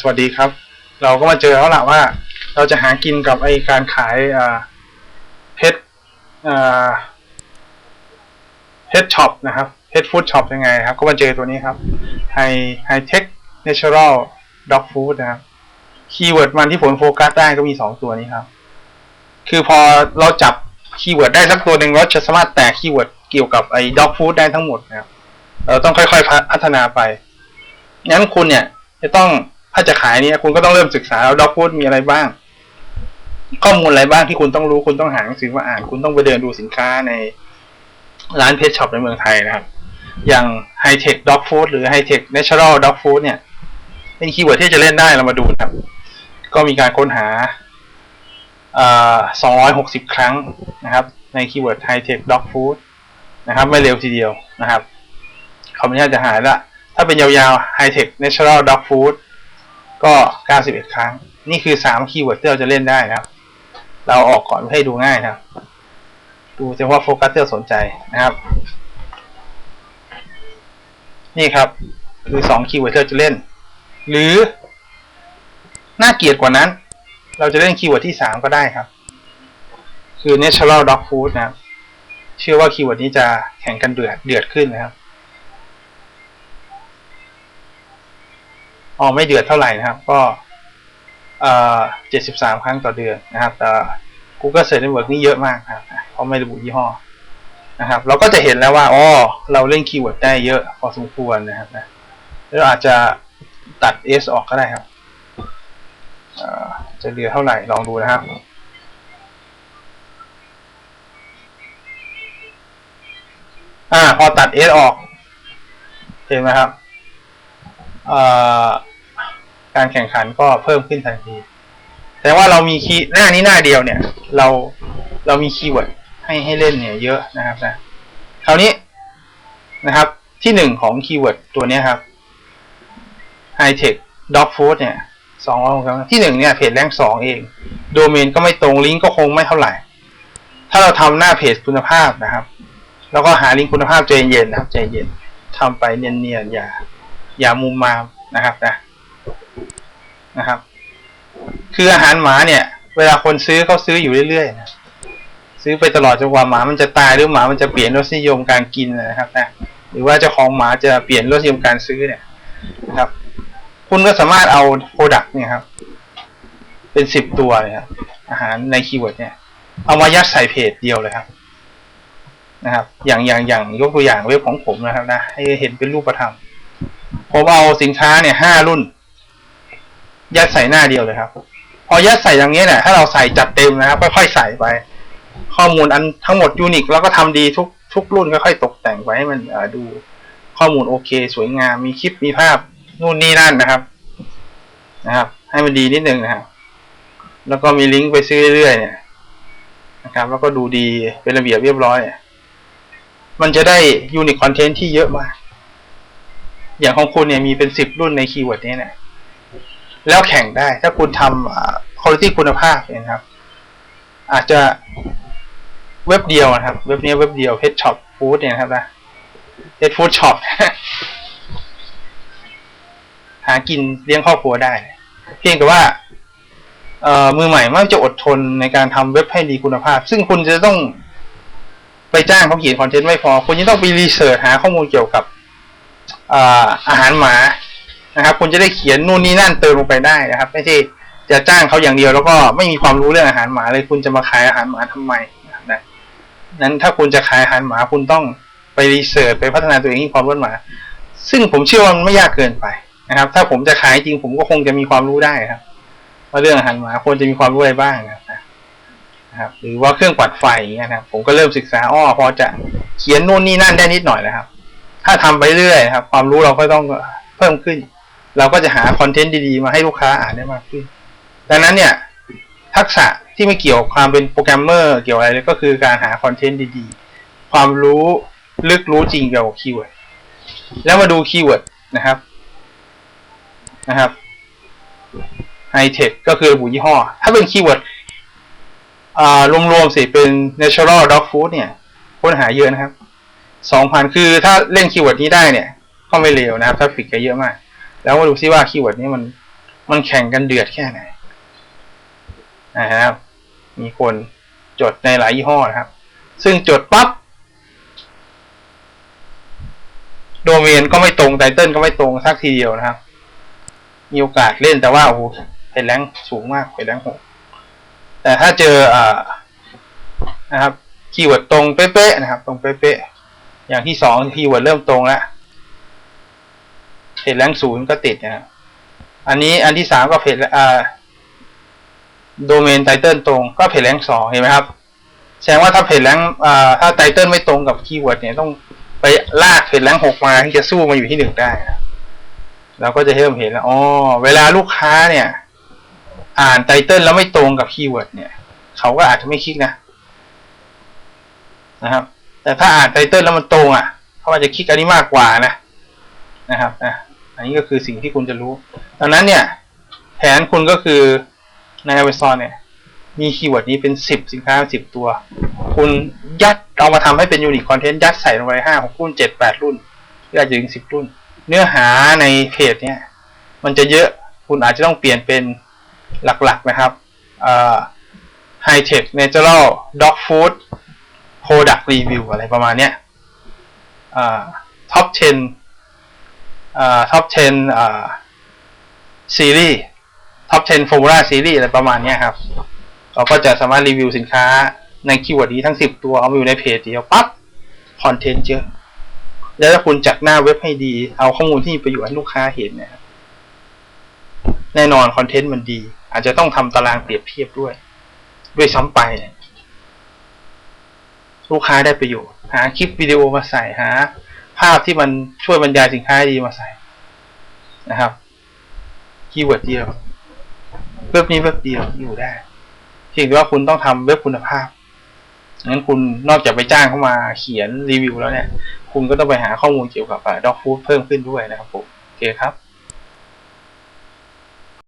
สวัสดีครับ เราก็มาเจอแล้วล่ะว่า เราจะหากินกับไอการขายเพชรเพชรช็อปนะครับเพชรฟู้ดช็อปยังไงครับ ก็มาเจอตัวนี้ครับไฮไฮเทคเนเชอรัลด็อกฟู้ดนะครับคีย์เวิร์ดมันที่ผมโฟกัสได้ก็มีสองตัวนี้ครับ คือพอเราจับคีย์เวิร์ดได้สักตัวหนึ่งเราจะสามารถแตกคีย์เวิร์ดเกี่ยวกับไอ้ด็อกฟู้ดได้ทั้งหมดนะครับเราต้องค่อยๆพัฒนาไปงั้นคุณเนี่ยจะต้อง ถ้าจะขายเนี่ยคุณก็ต้องเริ่มศึกษาแล้วด็อกฟูดมีอะไรบ้าง ข้อมูลอะไรบ้างที่คุณต้องรู้คุณต้องหาหนังสือมาอ่าน คุณต้องไปเดินดูสินค้าในร้านเพชช็อปในเมืองไทยนะครับ อย่างไฮเทคด็อกฟู้ดหรือไฮเทคเนเชอรัลด็อกฟู้ดเนี่ย เป็นคีย์เวิร์ดที่จะเล่นได้เรามาดูนะครับ ก็มีการค้นหาอ่า260 ครั้งนะครับ ในคีย์เวิร์ดไฮเทคด็อกฟู้ดนะครับ ไม่เร็วทีเดียวนะครับเขาไม่น่าจะหายละ ถ้าเป็นยาวๆ High Tech Natural Dog Food ก็ 91 ครั้ง นี่คือ 3 คีย์เวิร์ดที่เราจะเล่นได้นะครับ เราออกก่อนให้ดูง่ายนะครับ ดูเฉพาะโฟกัสที่เราสนใจนะครับ นี่ครับ คือ 2 คีย์เวิร์ดที่เราจะเล่น หรือ น่าเกลียดกว่านั้น เราจะเล่นคีย์เวิร์ดที่ 3 ก็ได้ครับ คือ Natural Dog Food นะครับ เชื่อว่าคีย์เวิร์ดนี้จะแข่งกันเดือดเดือดขึ้นนะครับ อ๋อไม่เดือดเท่าไหร่นะครับ ก็เอ่อเจ็ดสิบสามครั้งต่อเดือนนะครับแต่ Google Search Network นี่เยอะมากครับเพราะไม่ระบุยี่ห้อนะครับ เราก็จะเห็นแล้วว่าอ๋อเราเล่นคีย์เวิร์ดได้เยอะพอสมควรนะครับนะแล้วอาจจะตัด S ออกก็ได้ครับจะเหลือเท่าไหร่ลองดูนะครับอ่าพอตัด S ออก เห็นไหมครับ การแข่งขันก็เพิ่มขึ้นทันทีแต่ว่าเรามีคีย์หน้านี้หน้าเดียวเนี่ย เราเรามีคีย์เวิร์ดให้ให้เล่นเนี่ยเยอะนะครับนะคราวนี้นะครับ ที่หนึ่งของคีย์เวิร์ดตัวนี้ครับ High Tech Dog Food เนี่ยสองร้อยหกสิบที่หนึ่งเนี่ยเพจแรงสองเอง โดเมนก็ไม่ตรงลิงก์ก็คงไม่เท่าไหร่ ถ้าเราทำหน้าเพจคุณภาพนะครับ แล้วก็หาลิงก์คุณภาพใจเย็นนะครับใจเย็นทำไปเนียนๆอย่า อย่ามุมมามนะครับนะนะครับ คืออาหารหมาเนี่ย เวลาคนซื้อเขาซื้ออยู่เรื่อยๆนะซื้อไปตลอดจนกว่าหมามันจะตายหรือหมามันจะเปลี่ยนรสนิยมการกินนะครับนะหรือว่าเจ้าของหมาจะเปลี่ยนรสนิยมการซื้อเนี่ยนะครับ คุณก็สามารถเอาโปรดักต์เนี่ยครับ เป็นสิบตัวเลยครับอาหารในคีย์เวิร์ดเนี่ย เอามายัดใส่เพจเดียวเลยครับนะครับ อย่างอย่างอย่างยกตัวอย่างเว็บของผมนะครับนะให้เห็นเป็นรูปธรรม ผมเอาสินค้าเนี่ยห้ารุ่น ยัดใส่หน้าเดียวเลยครับ พอยัดใส่อย่างนี้เนี่ยถ้าเราใส่จัดเต็มนะครับค่อยๆใส่ไป ข้อมูลอันทั้งหมดยูนิคแล้วก็ทำดีทุกทุกรุ่นค่อยๆตกแต่งไว้ให้มันดูข้อมูลโอเค สวยงามมีคลิปมีภาพนู่นนี่นั่นนะครับ นะครับ ให้มันดีนิดนึงนะครับแล้วก็มีลิงก์ไปซื้อเรื่อยๆเนี่ยนะครับ แล้วก็ดูดีเป็นระเบียบเรียบร้อย มันจะได้ยูนิคคอนเทนต์ที่เยอะมาก อย่างของคุณเนี่ยมีเป็นสิบรุ่นในคีย์เวิร์ดนี้เนี่ยแล้วแข่งได้ถ้าคุณทำคุณภาพคุณภาพนะครับ อาจจะเว็บเดียวนะครับ เว็บนี้เว็บเดียว Pet Shop Food เนี่ยนะครับนะ Pet Food Shop หากินเลี้ยงครอบครัวได้ เพียงแต่ว่าเออมือใหม่มักจะอดทนในการทำเว็บให้ดีคุณภาพ ซึ่งคุณจะต้องไปจ้างเขาเขียนคอนเทนต์ไม่พอ คุณจะต้องไปรีเสิร์ชหาข้อมูลเกี่ยวกับ อาหารหมานะครับ คุณจะได้เขียนนู่นนี่นั่นเติมลงไปได้นะครับ ไม่ใช่จะจ้างเขาอย่างเดียวแล้วก็ไม่มีความรู้เรื่องอาหารหมาเลยคุณจะมาขายอาหารหมาทำไมนะนั้นถ้าคุณจะขายอาหารหมาคุณต้องไปรีเสิร์ชไปพัฒนาตัวเองให้ความรู้หมา ซึ่งผมเชื่อว่ามันไม่ยากเกินไปนะครับ ถ้าผมจะขายจริงผมก็คงจะมีความรู้ได้ครับว่าเรื่องอาหารหมาควรจะมีความรู้อะไรบ้างนะครับ หรือว่าเครื่องปัดไฟอย่างเงี้ยนะครับผมก็เริ่มศึกษาอ้อพอจะเขียนนู่นนี่นั่นได้นิดหน่อยนะครับ ถ้าทำไปเรื่อยครับ ความรู้เราก็ต้องเพิ่มขึ้น เราก็จะหาคอนเทนต์ดีๆ มาให้ลูกค้าอ่านได้มากขึ้น ดังนั้นเนี่ย ทักษะที่ไม่เกี่ยวกับความเป็นโปรแกรมเมอร์เกี่ยวอะไรเลยก็คือการหาคอนเทนต์ดีๆ ความรู้ลึกรู้จริงเกี่ยวกับคีย์เวิร์ดแล้วมาดูคีย์เวิร์ดนะครับนะครับไฮเทคก็คือระบุยี่ห้อ ถ้าเป็นคีย์เวิร์ดอ่ารวมๆสิเป็น natural dog food เนี่ย ค้นหาเยอะนะครับ สองพันคือถ้าเล่นคีย์เวิร์ดนี้ได้เนี่ย ก็ไม่เลวนะครับถ้าฟิกจะเยอะมาก แล้วมาดูซิว่าคีย์เวิร์ดนี้มันมันแข่งกันเดือดแค่ไหนนะครับ มีคนจดในหลายยี่ห้อนะครับ ซึ่งจดปั๊บโดเมนก็ไม่ตรงไตเติลก็ไม่ตรงสักทีเดียวนะครับ มีโอกาสเล่นแต่ว่าโอ้โหเป็นแรงสูงมากเป็นแรงหกแต่ถ้าเจออ่านะครับคีย์เวิร์ดตรงเป๊ะๆนะครับ ตรงเป๊ะๆ อย่างที่สองคีย์เวิร์ดเริ่มตรงแล้วเพจแรงศูนย์ก็ติดนะอันนี้อันที่สามก็เพจอ่าโดเมนไตเติลตรงก็เพจแรงสองเห็นไหมครับ แสดงว่าถ้าเพจแรงอ่าถ้าไตเติลไม่ตรงกับคีย์เวิร์ดเนี่ยต้องไปลากเพจแรงหกมาที่จะสู้มาอยู่ที่หนึ่งได้นะเราก็จะเริ่มเห็นแล้วอ๋อเวลาลูกค้าเนี่ย อ่านไตเติลแล้วไม่ตรงกับคีย์เวิร์ดเนี่ย เขาก็อาจจะไม่คลิกนะนะครับ แต่ถ้าอ่านไตเติลแล้วมันตรงอะเขาอาจจะคลิกอันนี้มากกว่านะนะครับอะอันนี้ก็คือสิ่งที่คุณจะรู้ดังนั้นเนี่ย แผนคุณก็คือใน Amazon เนี่ย มีคีย์เวิร์ดนี้เป็นสิบสินค้าสิบตัว คุณยัดเอามาทำให้เป็นยูนิคคอนเทนต์ยัดใส่ลงไปห้าหกรุ่นเจ็ดแปดรุ่นหรืออาจจะถึงสิบรุ่น เนื้อหาในเพจเนี่ย มันจะเยอะคุณอาจจะต้องเปลี่ยนเป็นหลักๆนะครับไฮเทคเนเจอรัลด็อกฟู้ด รดักต์รีวิวอะไรประมาณเนี้ยท็อป10ท็อป10ซีรีส์ท็อป10 Formula ซีรีส์อะไรประมาณเนี้ยครับ เราก็จะสามารถรีวิวสินค้าในคีย์เวิร์ดนี้ทั้ง 10 ตัวเอามาอยู่ในเพจเดียวปั๊บคอนเทนต์เยอะ แล้วถ้าคุณจัดหน้าเว็บให้ดี เอาข้อมูลที่มีประโยชน์ให้ลูกค้าเห็นนะครับแน่นอนคอนเทนต์มันดี อาจจะต้องทำตารางเปรียบเทียบด้วย ด้วยซ้ำไป ลูกค้าได้ประโยชน์ หาคลิปวิดีโอมาใส่หา ภาพที่มันช่วยบรรยายสินค้าให้ดีมาใส่นะครับคีย์เวิร์ดเดียวเว็บนี้เว็บเดียวอยู่ได้เพียงแต่ว่าคุณต้องทำเว็บคุณภาพงั้นคุณนอกจากไปจ้างเข้ามาเขียนรีวิวแล้วเนี่ย คุณก็ต้องไปหาข้อมูลเกี่ยวกับด็อกฟูดเพิ่มขึ้นด้วยนะครับผมโอเคครับ